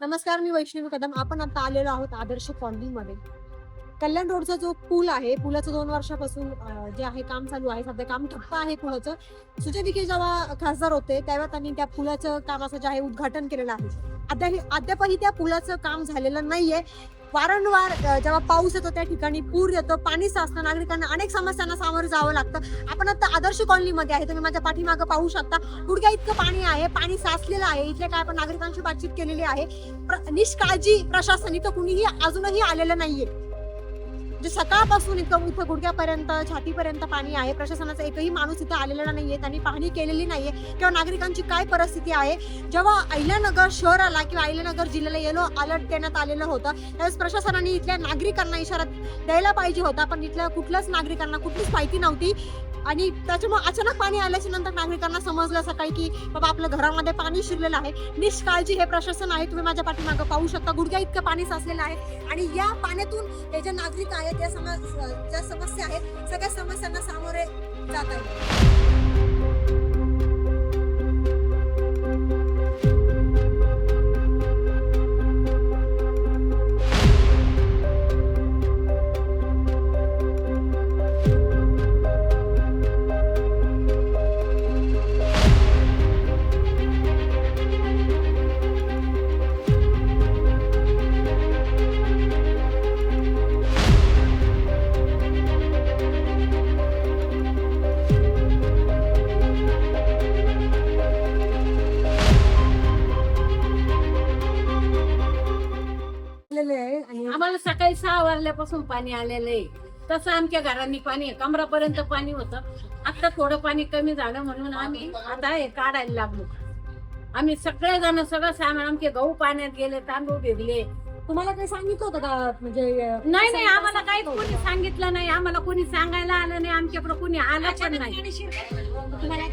नमस्कार मी वैष्णवी कदम. आपण आता आलेलो आहोत आदर्श कॉलनीमध्ये. कल्याण रोडचा जो पूल आहे पुलाचं दोन वर्षापासून जे आहे काम चालू आहे सध्या काम ठप्प आहे पुलाचं. सुजय विखे जेव्हा खासदार होते तेव्हा त्यांनी त्या पुलाचं कामाचं जे आहे उद्घाटन केलेलं आहे. अद्याप अद्यापही त्या पुलाचं काम झालेलं नाहीये. वारंवार जेव्हा पाऊस येतो त्या ठिकाणी पूर येतो पाणी साचतं नागरिकांना अनेक समस्यांना सामोरं जावं लागतं. आपण आता आदर्श कॉलनीमध्ये आहे तुम्ही माझ्या पाठीमागं पाहू शकता. गुडघ्या इतकं पाणी आहे पाणी साचलेलं आहे. इथल्या काय आपण नागरिकांशी बातचीत केलेली आहे. प्र- निष्काळजी प्रशासन इथं कुणीही अजूनही आलेलं नाहीये. म्हणजे सकाळपासून इथं इथं गुडघ्यापर्यंत छातीपर्यंत पाणी आहे. प्रशासनाचा एकही माणूस इथं आलेला नाहीये. त्यांनी पाहणी केलेली नाहीये. किंवा नागरिकांची काय परिस्थिती आहे? जेव्हा अहिल्यानगर शहराला किंवा अहिल्यानगर जिल्ह्याला येलो अलर्ट देण्यात आलेलं होतं त्यावेळेस प्रशासनाने इथल्या नागरिकांना इशारा द्यायला पाहिजे होता. पण इथल्या कुठल्याच नागरिकांना कुठलीच माहिती नव्हती. आणि त्याच्यामुळे अचानक पाणी आल्याच्यानंतर नागरिकांना समजलं सकाळी की बाबा आपल्या घरामध्ये पाणी शिरलेलं आहे. निष्काळजी हे प्रशासन आहे. तुम्ही माझ्या पाठीमागं पाहू शकता. गुडघ्या इतकं पाणी साचलेलं आहे. आणि या पाण्यातून हे जे नागरिक आहेत त्या समाज ज्या समस्या आहेत सगळ्या समस्यांना सामोरे जात आहेत. सकाळी सहा वाजल्यापासून पाणी आलेलं आहे. तसं आमच्या घरांनी पाणी आहे कमरापर्यंत पाणी होतं. आता थोडं पाणी कमी झालं म्हणून आम्ही आता हे काढायला लागलो. आम्ही सगळे जण सगळं सामान आमचे गहू पाण्यात गेले तांदूळ भिजले. तुम्हाला काही सांगितलं होतं का? म्हणजे नाही नाही आम्हाला काही कोणी सांगितलं नाही. आम्हाला कोणी सांगायला आलं नाही. आमच्याकडे कोणी आलं पण नाही. तुम्हाला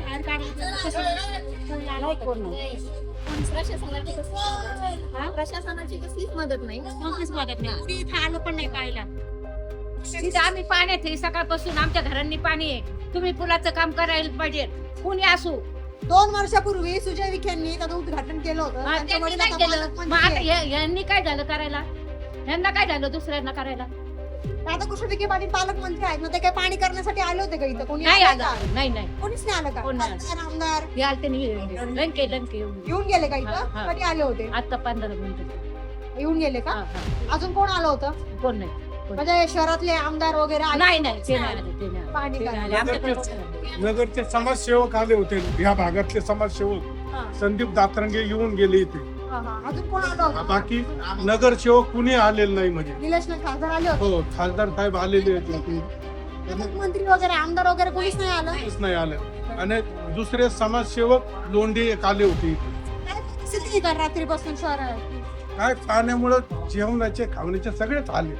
प्रशासनाची कसली- हा? प्रशासनाची कसलीच मदत नाही. कोणतीच मदत नाही. कुणी इथं आलं पण नाही पाहायला. तिथं आम्ही पाण्यात आहे. सकाळपासून आमच्या घरांनी पाणी आहे. तुम्ही पुलाचं काम करायला पाहिजे. कुणी असू. दोन वर्षापूर्वी सुजय विखेंनी त्याचं उद्घाटन केलं होतं. त्यांच्या त्यांनी वडील काय आता केलं. पालकमंत्री मग आता आहेत. या- यांनी काय झालं करायला? यांना काय झालं दुसऱ्यांना करायला? राधाकृष्ण विखे पाटील पालकमंत्री आहेत? ना ते काय पाणी करण्यासाठी आले होते का इथं? कोणी नाही आलं का? आलं नाही नाही. कोणीच नाही आलं का? कोण नाही आलं. खासदार, आमदार? हे आलते नाही लंके लंके येऊन गेले. येऊन गेले का हा, इथं? हा. कधी आले होते? आता पंधरा मिनिटं. येऊन गेले का? हा, हा. अजून कोण आलं होतं? कोण नाही. म्हणजे शहरातले आमदार वगैरे आले नाही नाही. ते नाही आले, ते नाही आले. पाणी ते नाही आले. करायला. आमच्याकडे कोण नाही. नगरचे समाजसेवक आले होते. या भागातले समाजसेवक. हा, संदीप दातरंगे येऊन गेले इथे. हा, हा. अजून कोण आलं? होतं बाकी नगरसेवक कुणी आलेलं नाही म्हणजे. निलेश नाईक खासदार आले होते? हो खासदार साहेब आलेले आहेत इथे. मंत्री वगैरे आमदार वगैरे कोणीच नाही आलं? कोणीच नाही आलं. आणि दुसरे समाजसेवक लोंढे एक आले होते. इथे काय परिस्थिती आहे का रात्रीपासून शहरात काय पाण्यामुळं जेवणाचे खावण्याचे सगळेच आले.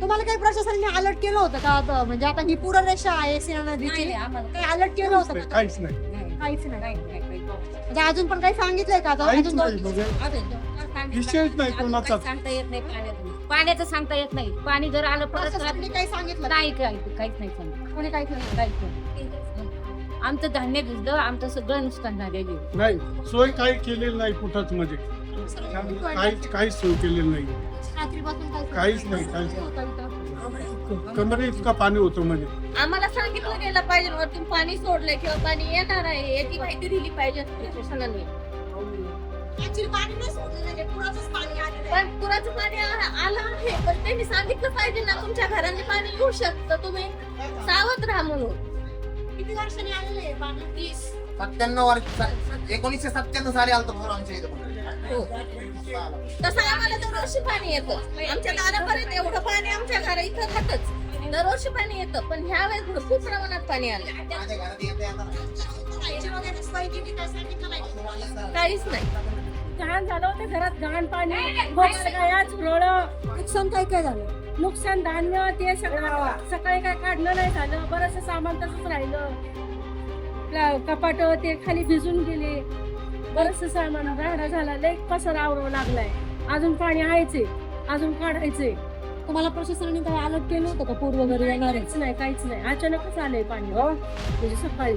तुम्हाला काही प्रशासनाने अलर्ट केलं होतं का? आता? म्हणजे आता ही पूररेषा आहे सिना नदीची. काही अलर्ट केलं होतं का काहीच नाही. काहीच नाही. म्हणजे अजून पण काही सांगितलंय का? आता काहीच अजून नाही दोन- म्हणजे अजून सांगितलं. विषयच नाही अजून कोणाचा. काही सांगता येत नाही पाण्यातून पाण्याचं सांगता येत नाही. पाणी जर आलं परत प्रशासनाने काही सांगितलं? नाही काही काहीच नाही सांगत कोणी काहीच नाही काहीच नाही. आमचं धान्य भिजलं आमचं सगळं नुकसान झालेलं आहे. नाही सोय काही केलेली नाही कुठंच म्हणजे. काहीच काहीच सोय केलेली नाही. रात्रीपासून काही काहीच नाही, काहीच नाही. होतं इथं. कमरे इतका पाणी होतं म्हणजे? आम्हाला सांगितलं गेलं पाहिजे वरतून पाणी सोडलंय किंवा पाणी येणार आहे याची माहिती दिली पाहिजे प्रशासनाने. Actually पाणी नाही सोडलं म्हणजे पुराचंच पाणी आलेलं आहे. पण पुराचं पाणी आ- आलं आहे पण त्यांनी सांगितलं पाहिजे ना तुमच्या घराने पाणी येऊ शकतं तुम्ही सावध राहा म्हणून. किती वर्षांनी आलेलं आहे पाणी? तीस. सत्त्याण्णव वर्ष एकोणीसशे सत्त्याण्णव साली आलतो आमच्या इथं तसं आम्हाला दरवर्षी पाणी येतं. आमच्या दारापर्यंत एवढं पाणी आमच्या घरा इथं राहतच. दरवर्षी पाणी येतं पण ह्या वेळेस भरपूर प्रमाणात पाणी आलं. माझ्या घरात येते. काहीच नाही. घाण झालं होतं घरात घाण पाणी. गाया झुरळं नुकसान काय काय झालं? नुकसान धान्य ते सगळं. सकाळी काय काढणं नाही झालं. बरंचसं सामान तसंच राहिलं. कपाट ते खाली भिजून गेले. बरंचसं सामान राहणं झालं. लई कसं रावरावं लागलाय. अजून पाणी आहेचे अजून काढायचंय. तुम्हाला प्रशासनाने काही अलर्ट केलं होतं का? पूर वगैरे येणार आहे? काहीच नाही काहीच नाही. अचानकच आलंय पाणी हो. म्हणजे सकाळी.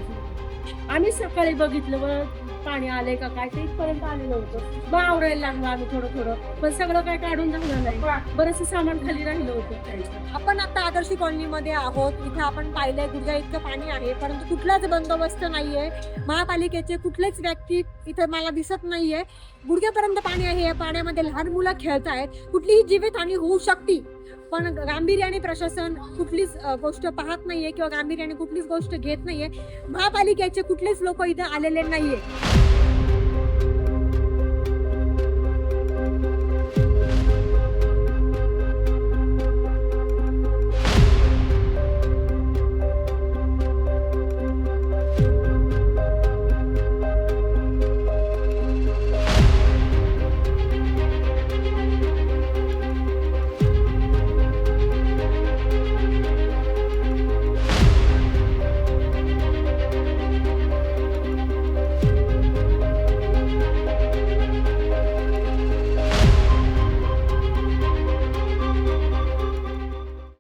आम्ही सकाळी बघितलं बघ. पाणी आलंय का काय? ते इथपर्यंत आलेलं होतं. मग आवरायला लागलो आम्ही थोडं थोडं. पण सगळं काय काढून झालं नाही. बरंच सामान खाली राहिलं होतं त्यांचं. आपण आता आदर्शी कॉलनीमध्ये आहोत. इथे आपण पाहिलंय गुडघ्या इतकं पाणी आहे परंतु कुठलाच बंदोबस्त नाहीये. महापालिकेचे कुठलेच व्यक्ती इथे मला दिसत नाहीये. गुडघ्यापर्यंत पाणी आहे या पाण्यामध्ये लहान मुलं खेळत आहेत. कुठलीही जीवितहानी होऊ शकते. पण गांभीर्याने प्रशासन कुठलीच गोष्ट पाहत नाहीये किंवा गांभीर्याने कुठलीच गोष्ट घेत नाहीये. महापालिकेचे कुठलेच लोक इथे आलेले नाहीये.